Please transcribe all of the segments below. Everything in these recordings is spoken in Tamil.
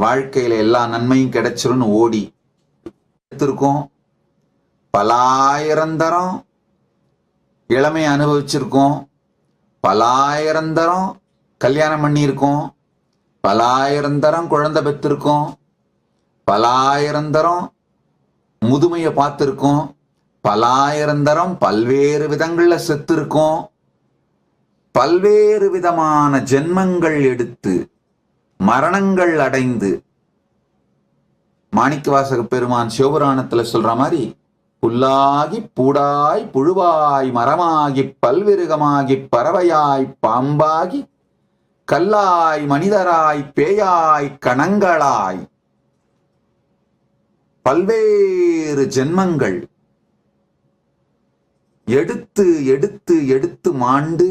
வாழ்க்கையில எல்லா நன்மையும் கிடைச்சிரும்னு ஓடி எடுத்திருக்கோம். பலாயிரந்தரம் இளமை அனுபவிச்சிருக்கோம். பலாயிரந்தரம் கல்யாணம் பண்ணியிருக்கோம். பலாயிரந்தரம் குழந்தை பெற்றிருக்கோம். பலாயிரந்தரம் முதுமையை பார்த்துருக்கோம். பலாயிரந்தரம் பல்வேறு விதங்களில் செத்துருக்கோம். பல்வேறு விதமான ஜென்மங்கள் எடுத்து மரணங்கள் அடைந்து மாணிக்கவாசக பெருமான் சிவபுராணத்துல சொல்ற மாதிரி புல்லாகி பூடாய் புழுவாய் மரமாகி பல்விருகமாகி பறவையாய் பாம்பாகி கல்லாய் மனிதராய் பேயாய் கணங்களாய் பல்வேறு ஜென்மங்கள் எடுத்து எடுத்து எடுத்து மாண்டு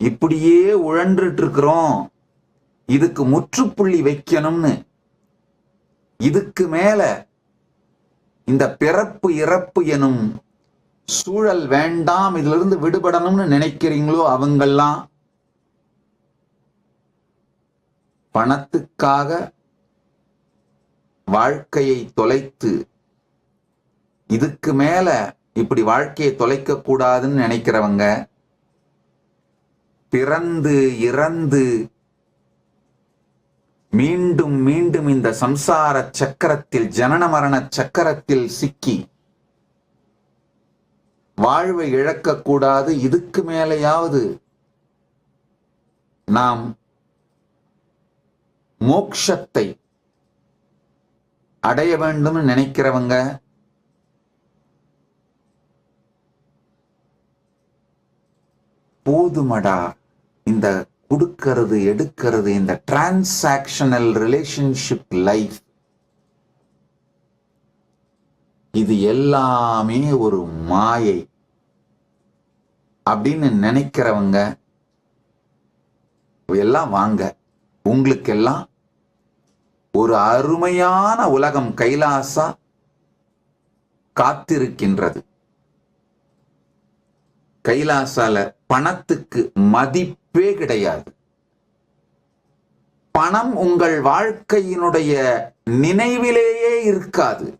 இப்படியே உழன்றுட்டு இருக்கிறோம். இதுக்கு முற்றுப்புள்ளி வைக்கணும்னு. இதுக்கு மேல இந்த பிறப்பு இறப்பு எனும் சூழல் வேண்டாம் இதுல இருந்து விடுபடணும்னு நினைக்கிறீங்களோ அவங்கெல்லாம் பணத்துக்காக வாழ்க்கையை தொலைத்து இதுக்கு மேல இப்படி வாழ்க்கையை தொலைக்க கூடாதுன்னு நினைக்கிறவங்க பிறந்து இறந்து மீண்டும் மீண்டும் இந்த சம்சார சக்கரத்தில் ஜனன மரண சக்கரத்தில் சிக்கி. வாழ்வை இழக்கக்கூடாது இதுக்கு மேலேயாவது நாம் மோக்ஷத்தை அடைய வேண்டும் நினைக்கிறவங்க போதுமடா இந்த கொடுக்கிறது எடுக்கிறது இந்த டிரான்சாக்ஷனல் ரிலேஷன்ஷிப் லைஃப் இது எல்லாமே ஒரு மாயை. அப்படின்னு நினைக்கிறவங்க எல்லாம் வாங்க. உங்களுக்கெல்லாம் ஒரு அருமையான உலகம் கைலாசா காத்திருக்கின்றது. கைலாசால பணத்துக்கு மதிப்பு கிடையாது. பணம் உங்கள் வாழ்க்கையினுடைய நினைவிலேயே இருக்காது.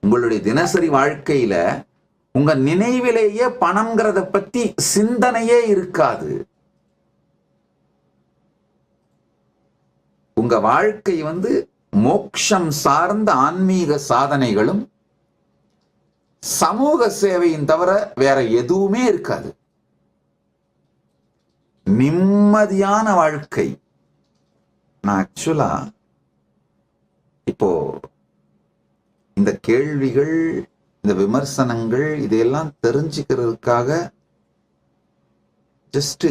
உங்களுடைய தினசரி வாழ்க்கையில உங்க நினைவிலேயே பணம்ங்கிறத பத்தி சிந்தனையே இருக்காது. உங்க வாழ்க்கை வந்து மோக்ஷம் சார்ந்த ஆன்மீக சாதனைகளும் சமூக சேவையின் தவிர வேற எதுவுமே இருக்காது. நிம்மதியான வாழ்க்கை. நான் ஆக்சுவலா இப்போ இந்த கேள்விகள் இந்த விமர்சனங்கள் இதையெல்லாம் தெரிஞ்சுக்கிறதுக்காக ஜஸ்ட்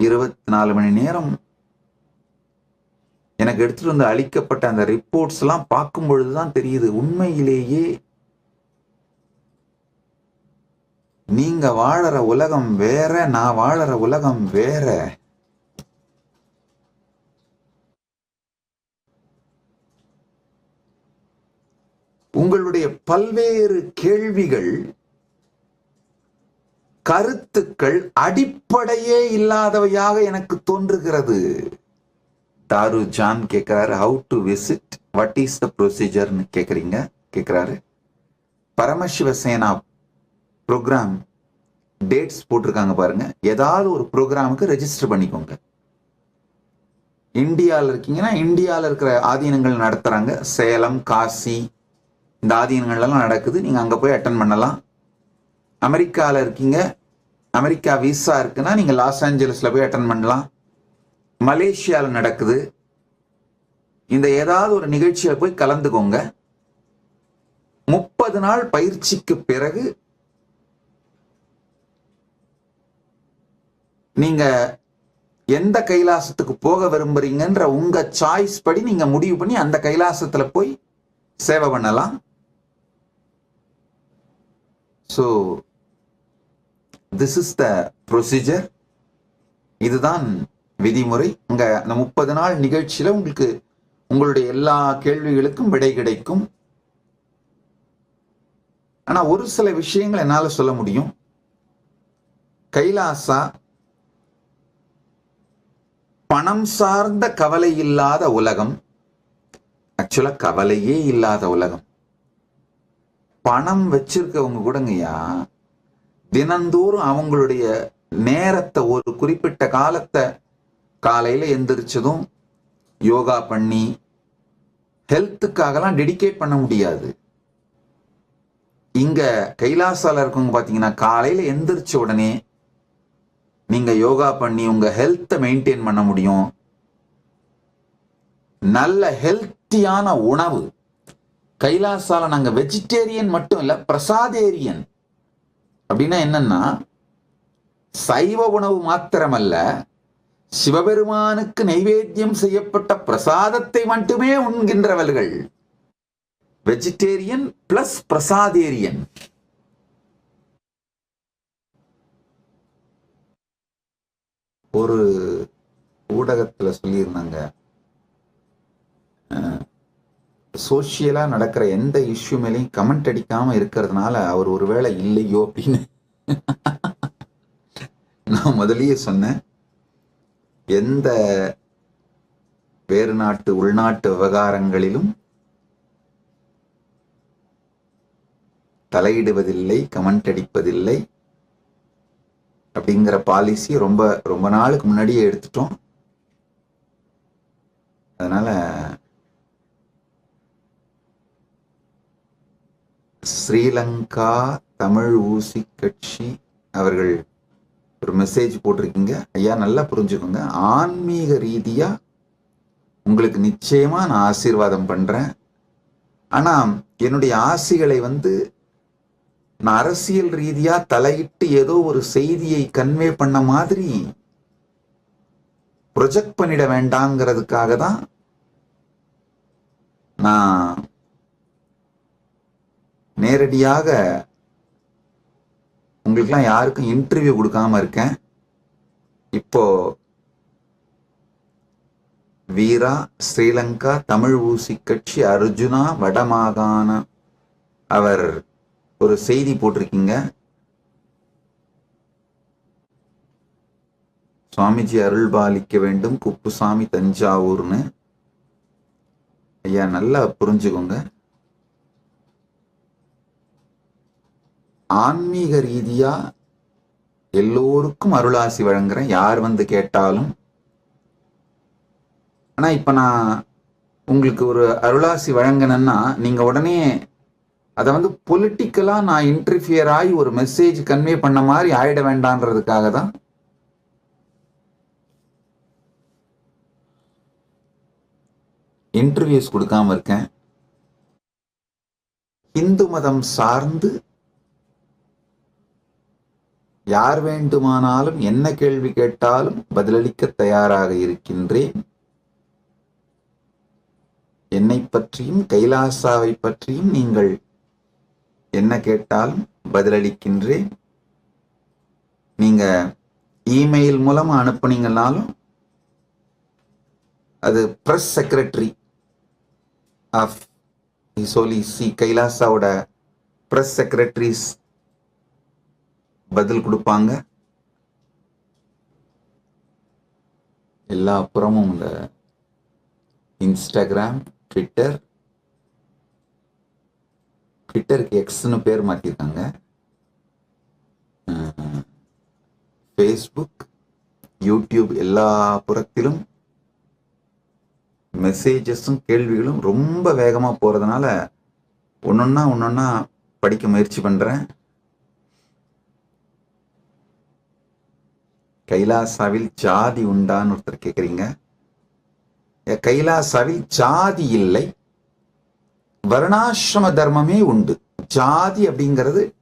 இருபத்தி நாலு மணி நேரம் எனக்கு எடுத்துட்டு வந்து அளிக்கப்பட்ட அந்த ரிப்போர்ட்ஸ் எல்லாம் பார்க்கும் பொழுதுதான் தெரியுது உண்மையிலேயே நீங்க வாழற உலகம் வேற நான் வாழற உலகம் வேற. உங்களுடைய பல்வேறு கேள்விகள் கருத்துக்கள் அடிப்படையே இல்லாதவையாக எனக்கு தோன்றுகிறது. தாரு ஜான் கேட்கிறாரு how to visit what is the ப்ரொசீஜர்னு கேட்குறீங்க கேட்குறாரு பரமசிவசேனா ப்ரோக்ராம் டேட்ஸ் போட்டிருக்காங்க பாருங்க. ஏதாவது ஒரு ப்ரோக்ராமுக்கு ரெஜிஸ்டர் பண்ணிக்கோங்க. இந்தியாவில் இருக்கீங்கன்னா இந்தியாவில் இருக்கிற ஆதீனங்கள் நடத்துகிறாங்க சேலம் காசி இந்த ஆதீனங்கள்லாம் நடக்குது. நீங்கள் அங்கே போய் அட்டன் பண்ணலாம். அமெரிக்காவில் இருக்கீங்க. அமெரிக்கா விசா இருக்குன்னா நீங்கள் லாஸ் ஏஞ்சல்ஸில் போய் அட்டன் பண்ணலாம். மலேசியாவில் நடக்குது. இந்த ஏதாவது ஒரு நிகழ்ச்சியில் போய் கலந்துக்கோங்க. முப்பது நாள் பயிற்சிக்கு பிறகு நீங்க எந்த கைலாசத்துக்கு போக விரும்புறீங்கன்ற உங்க சாய்ஸ் படி நீங்க முடிவு பண்ணி அந்த கைலாசத்துல போய் சேவை பண்ணலாம். So this is the procedure இதுதான் விதிமுறை. அங்க அந்த முப்பது நாள் நிகழ்ச்சியில உங்களுக்கு உங்களுடைய எல்லா கேள்விகளுக்கும் விடை கிடைக்கும். ஆனா ஒரு சில விஷயங்கள் என்னால சொல்ல முடியும். கைலாசா பணம் சார்ந்த கவலை இல்லாத உலகம் ஆக்சுவலா கவலையே இல்லாத உலகம். பணம் வச்சிருக்கவங்க கூடங்கய்யா தினந்தோறும் அவங்களுடைய நேரத்தை ஒரு குறிப்பிட்ட காலத்தை காலையில் எந்திரிச்சதும் யோகா பண்ணி ஹெல்த்துக்காகலாம் டெடிகேட் பண்ண முடியாது. இங்கே கைலாசால இருக்கவங்க பார்த்தீங்கன்னா காலையில் எந்திரிச்ச உடனே நீங்க யோகா பண்ணி உங்க ஹெல்த்தை மெயின்டைன் பண்ண முடியும். நல்ல ஹெல்த்தியான உணவு. கைலாசால நாங்க வெஜிடேரியன் மட்டும் இல்ல பிரசாதேரியன். அப்படின்னா என்னன்னா சைவ உணவு மாத்திரமல்ல சிவபெருமானுக்கு நைவேத்தியம் செய்யப்பட்ட பிரசாதத்தை மட்டுமே உண்கின்றவர்கள். Vegetarian plus பிரசாதேரியன். ஒரு ஊடகத்துல சொல்லியிருந்தாங்க. சோசியலாக நடக்கிற எந்த இஷ்யூ மேலேயும் கமெண்ட் அடிக்காம இருக்கிறதுனால அவர் ஒருவேளை இல்லையோ அப்படின்னு நான் முதலியே சொன்னேன். எந்த வேறு நாட்டு உள்நாட்டு விவகாரங்களிலும் தலையிடுவதில்லை கமெண்ட் அடிப்பதில்லை. அப்படிங்கிற பாலிசி ரொம்ப ரொம்ப நாளுக்கு முன்னாடியே எடுத்துட்டோம். அதனால ஸ்ரீலங்கா தமிழ் ஊசி கட்சி அவர்கள் ஒரு மெசேஜ் போட்டிருக்கீங்க. ஐயா நல்லா புரிஞ்சுக்கோங்க. ஆன்மீக ரீதியா உங்களுக்கு நிச்சயமா நான் ஆசீர்வாதம் பண்றேன். ஆனா என்னுடைய ஆசிகளை வந்து நான் அரசியல் ரீதியா தலையிட்டு ஏதோ ஒரு செய்தியை கன்வே பண்ண மாதிரி ப்ரொஜெக்ட் பண்ணிட வேண்டாங்கிறதுக்காக தான் நான் நேரடியாக உங்களுக்குலாம் யாருக்கும் இன்டர்வியூ கொடுக்காம இருக்கேன். இப்போ வீரா ஸ்ரீலங்கா தமிழ் ஊசி கட்சி அர்ஜுனா வடமாகாண அவர் ஒரு செய்தி போட்டிருக்கீங்க. சுவாமிஜி அருள் பாலிக்க வேண்டும். குப்புசாமி தஞ்சாவூர்னு. ஐயா நல்லா புரிஞ்சுக்கோங்க. ஆன்மீக ரீதியா எல்லோருக்கும் அருளாசி வழங்குறேன். யார் வந்து கேட்டாலும். ஆனா இப்ப நான் உங்களுக்கு ஒரு அருளாசி வழங்கினேன்னா நீங்க உடனே அதை வந்து பொலிட்டிக்கலாக நான் இன்டர்ஃபியர் ஆகி ஒரு மெசேஜ் கன்வே பண்ண மாதிரி ஆயிட வேண்டான்றதுக்காக தான். இன்டர்வியூஸ் கொடுக்காம இருக்கேன். இந்து மதம் சார்ந்து யார் வேண்டுமானாலும் என்ன கேள்வி கேட்டாலும் பதிலளிக்க தயாராக இருக்கின்றேன். என்னை பற்றியும் கைலாசாவை பற்றியும் நீங்கள் என்ன கேட்டாலும் பதிலளிக்கின்றேன். நீங்கள் இமெயில் மூலமாக அனுப்புனீங்கனாலும் அது ப்ரெஸ் செக்ரட்டரி ஆஃப் சோலி சி கைலாசாவோட ப்ரெஸ் செக்ரட்டரிஸ் பதில் கொடுப்பாங்க. எல்லா புறமும் இந்த இன்ஸ்டாகிராம் ட்விட்டர் ட்விட்டருக்கு எக்ஸ்னு பேர் மாற்றிருக்காங்க ஃபேஸ்புக் யூடியூப் எல்லா புறத்திலும் மெசேஜஸும் கேள்விகளும் ரொம்ப வேகமாக போகிறதுனால ஒன்றொன்னா ஒன்றொன்னா படிக்க முயற்சி பண்ணுறேன் கைலாசாவில் ஜாதி உண்டான்னு ஒருத்தர் கேட்குறீங்க கைலாசாவில் ஜாதி இல்லை. வர்ணாசிரம தர்மமே உண்டு. ஜாதி அப்படிங்கிறது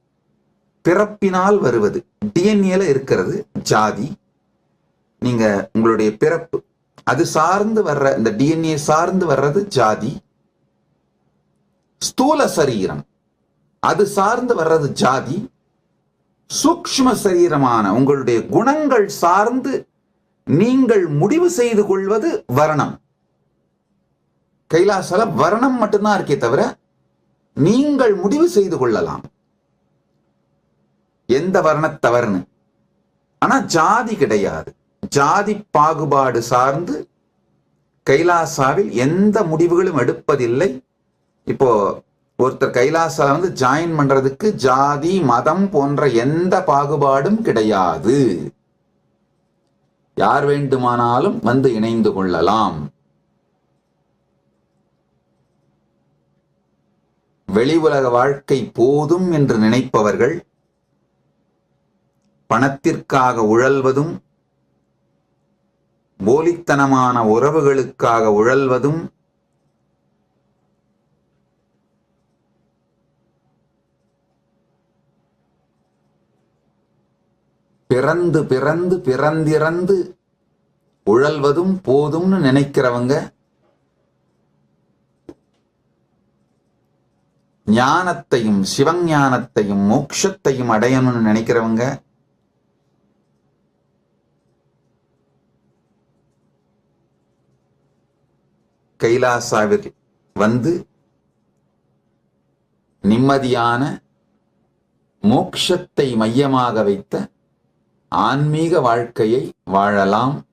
பிறப்பினால் வருவது. டிஎன்ஏல இருக்கிறது ஜாதி. நீங்க உங்களுடைய பிறப்பு. அது சார்ந்து வர்ற இந்த டிஎன்ஏ சார்ந்து வர்றது ஜாதி. ஸ்தூல சரீரம். அது சார்ந்து வர்றது ஜாதி. சூக்ஷ்ம சரீரமான உங்களுடைய குணங்கள் சார்ந்து நீங்கள் முடிவு செய்து கொள்வது வர்ணம். கைலாசால வர்ணம் மட்டும்தான் இருக்கே தவிர நீங்கள் முடிவு செய்து கொள்ளலாம். எந்த வர்ணத்தவர்னு ஆனா ஜாதி கிடையாது. ஜாதி பாகுபாடு சார்ந்து கைலாசாவில் எந்த முடிவுகளும் எடுப்பதில்லை. இப்போ ஒருத்தர் கைலாசால வந்து ஜாயின் பண்றதுக்கு ஜாதி மதம் போன்ற எந்த பாகுபாடும் கிடையாது. யார் வேண்டுமானாலும் வந்து இணைந்து கொள்ளலாம். வெளி உலக வாழ்க்கை போதும் என்று நினைப்பவர்கள் பணத்திற்காக உழல்வதும் போலித்தனமான உறவுகளுக்காக உழல்வதும் பிறந்து பிறந்து பிறந்திறந்து உழல்வதும் போதும்னு நினைக்கிறவங்க ஞானத்தையும் சிவஞானத்தையும் மோட்சத்தையும் அடையணும்னு நினைக்கிறவங்க கைலாசாவில் வந்து நிம்மதியான மோக்ஷத்தை மையமாக வைத்த ஆன்மீக வாழ்க்கையை வாழலாம்.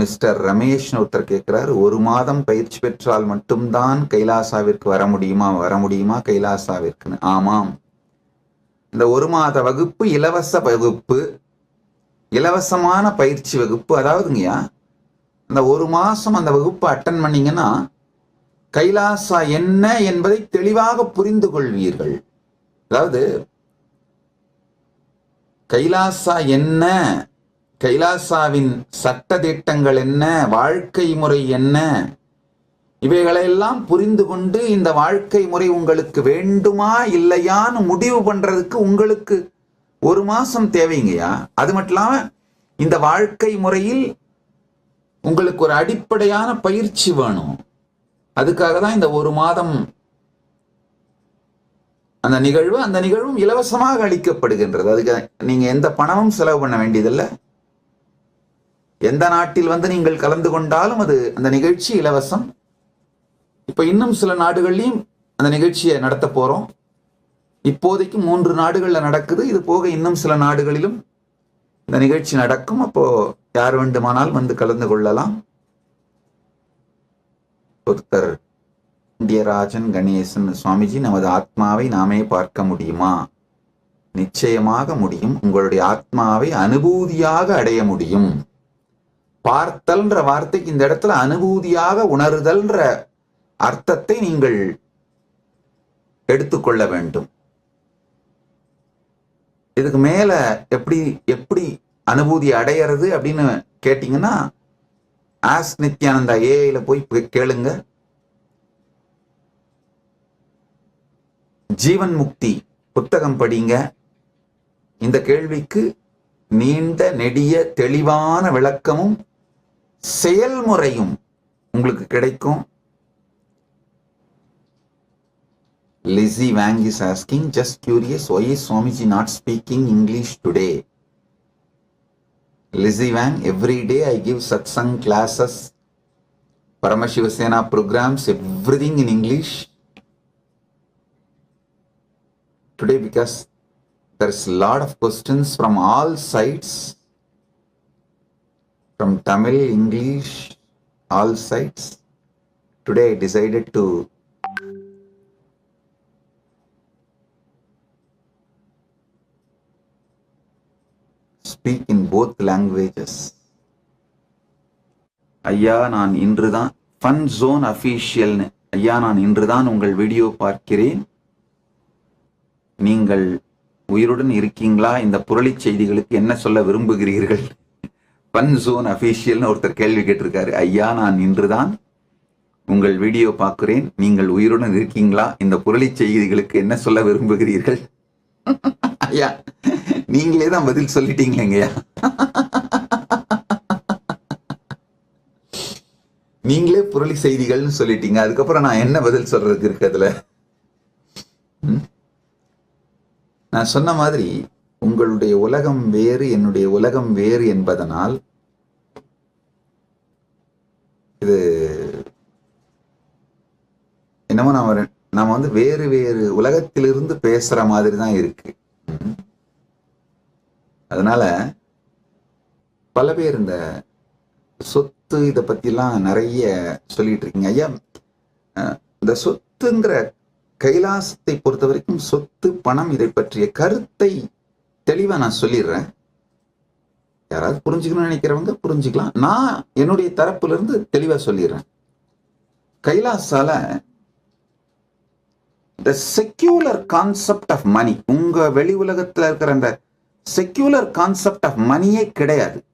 மிஸ்டர் ரமேஷ்னு ஒருத்தர் கேட்கிறார் ஒரு மாதம் பயிற்சி பெற்றால் மட்டும்தான் கைலாசாவிற்கு வர முடியுமா? வர முடியுமா கைலாசாவிற்குன்னு? ஆமாம். இந்த ஒரு மாத வகுப்பு இலவச வகுப்பு இலவசமான பயிற்சி வகுப்பு அதாவதுங்கய்யா அந்த ஒரு மாசம் அந்த வகுப்பு அட்டன் பண்ணீங்கன்னா கைலாசா என்ன என்பதை தெளிவாக புரிந்து கொள்வீர்கள். அதாவது கைலாசா என்ன கைலாசாவின் சட்ட திட்டங்கள் என்ன வாழ்க்கை முறை என்ன? இவைகளெல்லாம் புரிந்து கொண்டு இந்த வாழ்க்கை முறை உங்களுக்கு வேண்டுமா இல்லையான்னு முடிவு பண்றதுக்கு உங்களுக்கு ஒரு மாசம் தேவைங்கய்யா? அது மட்டும் இல்லாம இந்த வாழ்க்கை முறையில் உங்களுக்கு ஒரு அடிப்படையான பயிற்சி வேணும். அதுக்காக தான் இந்த ஒரு மாதம் அந்த நிகழ்வு அந்த நிகழ்வும் இலவசமாக அளிக்கப்படுகின்றது. அதுக்கு நீங்க எந்த பணமும் செலவு பண்ண வேண்டியதில்லை. எந்த நாட்டில் வந்து நீங்கள் கலந்து கொண்டாலும் அது அந்த நிகழ்ச்சி இலவசம். இப்போ இன்னும் சில நாடுகள்லையும் அந்த நிகழ்ச்சியை நடத்த போறோம். இப்போதைக்கு மூன்று நாடுகளில் நடக்குது. இது போக இன்னும் சில நாடுகளிலும் இந்த நிகழ்ச்சி நடக்கும். அப்போ யார் வேண்டுமானால் வந்து கலந்து கொள்ளலாம். ஒருத்தர் இந்தியராஜன் கணேசன் சுவாமிஜி நமது ஆத்மாவை நாமே பார்க்க முடியுமா? நிச்சயமாக முடியும். உங்களுடைய ஆத்மாவை அனுபூதியாக அடைய முடியும். பார்த்தல்ன்ற வார்த்தைக்கு இந்த இடத்துல அனுபூதியாக உணருதல்ன்ற அர்த்தத்தை நீங்கள் எடுத்துக்கொள்ள வேண்டும். இதுக்கு மேல எப்படி எப்படி அனுபூதி அடையிறது அப்படின்னு கேட்டீங்கன்னா ஆஸ் நித்யானந்தா ஏஐல போய் போய் கேளுங்க. ஜீவன் முக்தி புத்தகம் படிங்க. இந்த கேள்விக்கு நீண்ட நெடிய தெளிவான விளக்கமும் செயல்முறையும் உங்களுக்கு கிடைக்கும் Lizzie Wang is asking, just curious, why is Swamiji not speaking English today? Lizzie Wang, every day I give satsang classes, Paramashivasena programs, everything in English. Today, because there's a lot of questions from all sides, from Tamil, English, all sides. Today, I decided to speak in both languages. ஐயா நான் இன்றுதான் ஃபன் ஜோன் அஃபீஷியல்னு ஐயா நான் இன்றுதான் உங்கள் வீடியோ பார்க்கிறேன் நீங்கள் உயிருடன் இருக்கீங்களா இந்த புரளி செய்திகளுக்கு என்ன சொல்ல விரும்புகிறீர்கள் ஃபன் ஜோன் அஃபீஷியல்னு ஒருத்தர் கேள்வி கேட்டிருக்காரு. ஐயா நான் இன்றுதான் உங்கள் வீடியோ பார்க்கிறேன். நீங்கள் உயிருடன் இருக்கீங்களா? இந்த புரளி செய்திகளுக்கு என்ன சொல்ல விரும்புகிறீர்கள்? ஐயா நீங்களே தான் பதில் சொல்லிட்டீங்களேங்கய்யா நீங்களே புரளி செய்திகள்னு சொல்லிட்டீங்க. அதுக்கப்புறம் நான் என்ன பதில் சொல்றதுக்கு இருக்கு அதுல? நான் சொன்ன மாதிரி உங்களுடைய உலகம் வேறு என்னுடைய உலகம் வேறு என்பதனால் இது என்னமோ நாம நாம வந்து வேறு வேறு உலகத்திலிருந்து பேசுற மாதிரி தான் இருக்கு. அதனால பல பேர் இந்த சொத்து இதை பத்திலாம் நிறைய சொல்லிட்டு இருக்கீங்க. ஐயா அஹ், இந்த சொத்துங்கிற கைலாசத்தை பொறுத்த வரைக்கும் சொத்து பணம் இதை பற்றிய கருத்தை தெளிவா நான் சொல்லிடுறேன். யாராவது புரிஞ்சுக்கணும்னு நினைக்கிறவங்க புரிஞ்சுக்கலாம். நான் என்னுடைய தரப்புல இருந்து தெளிவா சொல்லிடுறேன். கைலாசால the secular concept of money உங்க வெளி உலகத்துல இருக்கிற அந்த செக்யூலர் கான்செப்ட் ஆஃப் மணியே கிடையாது.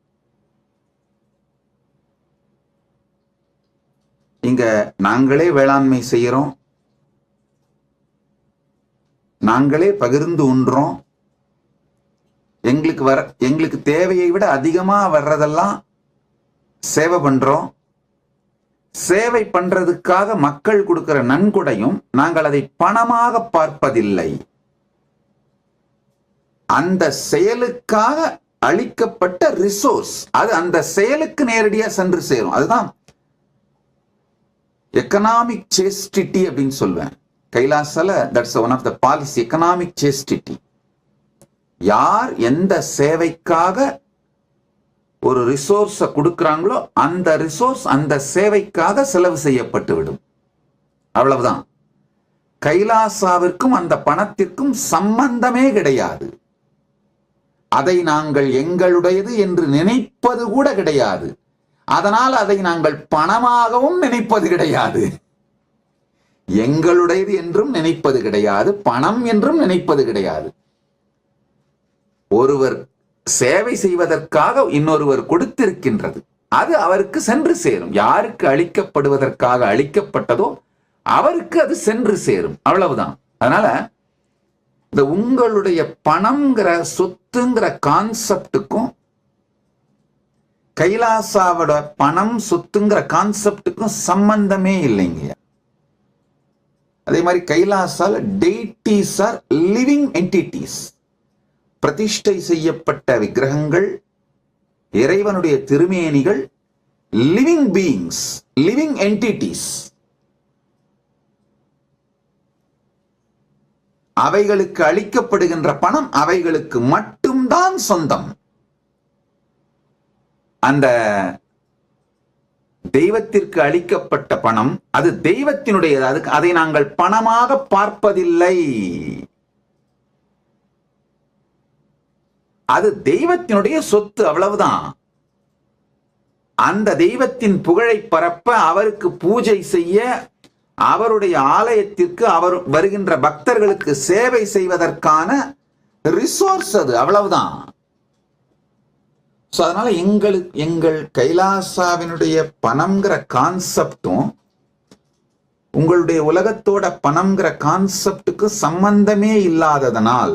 இங்க நாங்களே வேளாண்மை செய்யறோம். நாங்களே பகிர்ந்து உண்றோம். எங்களுக்கு வர எங்களுக்கு தேவையை விட அதிகமாக வர்றதெல்லாம் சேவை பண்ணுறோம் சேவை பண்ணுறதுக்காக மக்கள் கொடுக்கிற நன்கொடையும் நாங்கள் அதை பணமாக பார்ப்பதில்லை. அந்த செயலுக்காக அளிக்கப்பட்ட ரிசோர்ஸ் அது அந்த செயலுக்கு நேரடியாக சென்று சேரும். அதுதான் எக்கனாமிக் சேஸ்டிட்டி அப்படின்னு சொல்வேன். கைலாசால that's one of the policy economic chastity யார் எந்த சேவைக்காக ஒரு ரிசோர்ஸை கொடுக்குறாங்களோ அந்த ரிசோர்ஸ் அந்த சேவைக்காக செலவு செய்யப்பட்டு விடும். அவ்வளவுதான். கைலாசாவிற்கும் அந்த பணத்திற்கும் சம்பந்தமே கிடையாது. அதை நாங்கள் எங்களுடையது என்று நினைப்பது கூட கிடையாது. அதனால் அதை நாங்கள் பணமாகவும் நினைப்பது கிடையாது. எங்களுடையது என்றும் நினைப்பது கிடையாது. பணம் என்றும் நினைப்பது கிடையாது. ஒருவர் சேவை செய்வதற்காக இன்னொருவர் கொடுத்திருக்கின்றது. அது அவருக்கு சென்று சேரும். யாருக்கு அளிக்கப்படுவதற்காக அளிக்கப்பட்டதோ அவருக்கு அது சென்று சேரும். அவ்வளவுதான். அதனால இந்த உங்களுடைய பணம்ங்கிற சொத்துங்கிற கான்செப்டுக்கும் கைலாசாவோட பணம் சொத்துங்கிற கான்செப்டுக்கும் சம்பந்தமே இல்லைங்க. அதே மாதிரி கைலாசால் டெய்டிஸ் ஆர் லிவிங் என்டிட்டிஸ் பிரதிஷ்டை செய்யப்பட்ட விக்கிரகங்கள் இறைவனுடைய திருமேனிகள் லிவிங் பீயிங்ஸ் லிவிங் என்டிட்டிஸ் அவைகளுக்கு அளிக்கப்படுகின்ற பணம் அவைகளுக்கு மட்டும்தான் சொந்தம். அந்த தெய்வத்திற்கு அளிக்கப்பட்ட பணம் அது தெய்வத்தினுடையது. அதுக்கு அதை நாங்கள் பணமாக பார்ப்பதில்லை. அது தெய்வத்தினுடைய சொத்து அவ்வளவுதான். அந்த தெய்வத்தின் புகழை பரப்ப அவருக்கு பூஜை செய்ய அவருடைய ஆலயத்திற்கு அவர் வருகின்ற பக்தர்களுக்கு சேவை செய்வதற்கான ரிசோர்ஸ் அது அவ்வளவுதான். ஸோ அதனால எங்களுக்கு எங்கள் கைலாசாவினுடைய பணம்ங்கிற கான்செப்டும் உங்களுடைய உலகத்தோட பணம்ங்கிற கான்செப்டுக்கு சம்பந்தமே இல்லாததனால்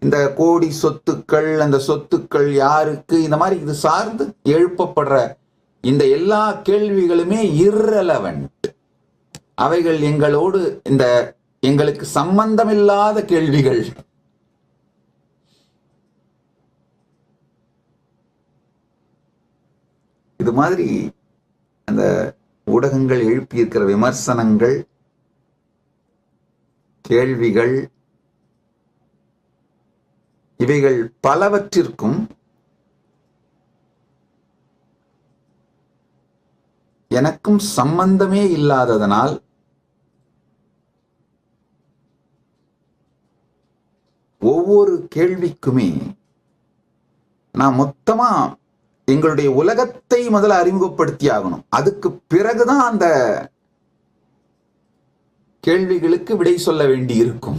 இந்த கோடி சொத்துக்கள் அந்த சொத்துக்கள் யாருக்கு? இந்த மாதிரி இது சார்ந்து எழுப்பப்படுற இந்த எல்லா கேள்விகளுமே irrelevant. அவைகள் எங்களோடு இந்த எங்களுக்கு சம்பந்தமில்லாத கேள்விகள். இது மாதிரி அந்த ஊடகங்கள் எழுப்பியிருக்கிற விமர்சனங்கள் கேள்விகள் இவைகள் பலவற்றிற்கும் எனக்கும் சம்பந்தமே இல்லாததனால் ஒவ்வொரு கேள்விக்குமே நான் மொத்தமா எங்களுடைய உலகத்தை முதல்ல அறிமுகப்படுத்தி ஆகணும் அதுக்கு பிறகுதான் அந்த கேள்விகளுக்கு விடை சொல்ல வேண்டி இருக்கும்